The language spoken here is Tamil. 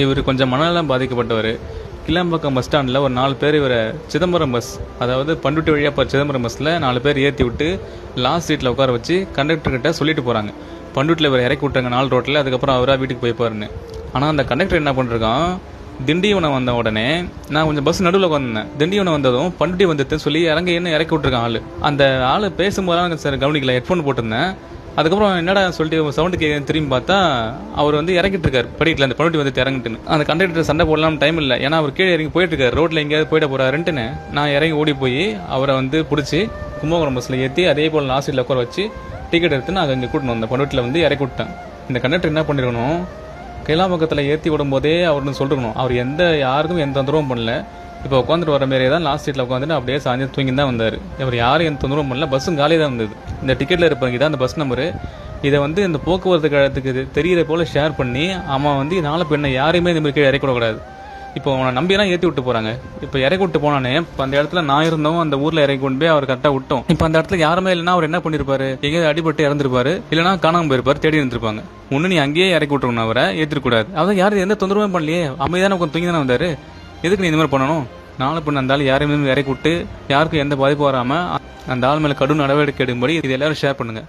இவர் கொஞ்சம் மனநலம் பாதிக்கப்பட்டவர். கிளாம்பாக்கம் பஸ் ஸ்டாண்டில் ஒரு நாலு பேர் இவரை சிதம்பரம் பஸ் அதாவது பண்டுட்டி வழியாக போகிற சிதம்பரம் பஸ்ஸில் நாலு பேர் ஏற்றி விட்டு லாஸ்ட் சீட்டில் உட்கார வச்சு கண்டக்டர்கிட்ட சொல்லிட்டு போகிறாங்க பண்டுட்டில் இவர் இறக்கி விட்டாங்க நாலு ரோட்டில் அதுக்கப்புறம் அவராக வீட்டுக்கு போய்ப்பாருன்னு ஆனால் அந்த கண்டக்டர் என்ன பண்ணிருக்கான் திண்டிவனம் வந்த உடனே நான் கொஞ்சம் பஸ் நடுவில் உட்காந்துருந்தேன் திண்டிவனம் வந்ததும் பண்டுட்டி வந்துட்டு சொல்லி இறங்க என்ன இறக்கி விட்டுருக்கான் ஆள். அந்த ஆள் பேசும்போது சார் கவனிக்கல ஹெட்ஃபோன் போட்டிருந்தேன். அதுக்கப்புறம் என்னடா சொல்லிட்டு சவுண்டு கே திரும்பி பார்த்தா அவர் வந்து இறங்கிட்டு இருக்காரு படிக்கல அந்த பணுட்டி வந்து இறங்கிட்டுன்னு. அந்த கண்டக்டர் சண்டை போடலாம் டைம் இல்லை. ஏன்னா அவர் கீழே இறங்கி போயிட்டு இருக்காரு ரோட்ல எங்கேயாவது போயிட போறாருன்ட்டுன்னு நான் இறங்கி ஓடி போய் அவரை வந்து பிடிச்சி கும்பகோணம் பஸ்ல ஏற்றி அதே போல் லாஸ்ட்டில் உட்கார வச்சு டிக்கெட் எடுத்து நான் இங்கே கூட்டணும் அந்த பணுட்டில் வந்து இறக்கி விட்டேன். இந்த கண்டக்டர் என்ன பண்ணிருக்கணும்? கைலாம்பக்கத்தில் ஏற்றி விடும்போதே அவர்னு சொல்லிருக்கணும். அவர் எந்த யாருக்கும் எந்த தொந்தரவும் பண்ணல. இப்போ உட்காந்துட்டு வர மாரியே தான் லாஸ்ட் சீட்டில் உட்காந்துட்டு அப்படியே சாஞ்சு தூங்கி தான் வந்தார். இவர் யாரும் எந்த தொந்தரவும் பண்ணல. பஸ்ஸும் காலி தான் வந்தது. இந்த டிக்கெட்டில் இருப்பவங்க தான் அந்த பஸ் நம்பரு இதை வந்து இந்த போக்குவரத்து கழகத்துக்கு தெரிகிற போல ஷேர் பண்ணி அவன் வந்து நாளை பெண்ணை யாரையுமே இந்த மாதிரி கீழே இறக்கிவிடக்கூடாது இப்போ அவனை நம்பியெல்லாம் ஏற்றி விட்டு போகிறாங்க இப்போ இறக்கி விட்டு போனானே இப்போ அந்த இடத்துல நான் இருந்தோம் அந்த ஊரில் இறக்கி கொண்டு போய் அவர் கரெக்டாக விட்டோம். இப்போ அந்த இடத்துல யாருமே இல்லைன்னா அவர் என்ன பண்ணிருப்பாரு? எங்கேயாவது அடிபட்டு இறந்துருப்பாரு. இல்லைனா காணாமல் போயிருப்பார் தேடி இருந்திருப்பாங்க. ஒன்று நீ அங்கேயே இறக்கி விட்டுருக்கணும் அவரை ஏற்றிருக்கூடாது அதான் யாரும் எந்த தொந்தரவும் பண்ணலையே. அமைதியான உட்காந்து தூங்கி தானே வந்தார். எதுக்கு நீ இந்த மாதிரி பண்ணணும்? நாளை பின்ன அந்த ஆள் யாரையுமே இறக்கி விட்டு யாருக்கும் எந்த பாதிப்பும் வராமல் அந்த ஆள் மேலே கடும் நடவடிக்கை எடுக்கும்படி இது எல்லாரும் ஷேர் பண்ணுங்கள்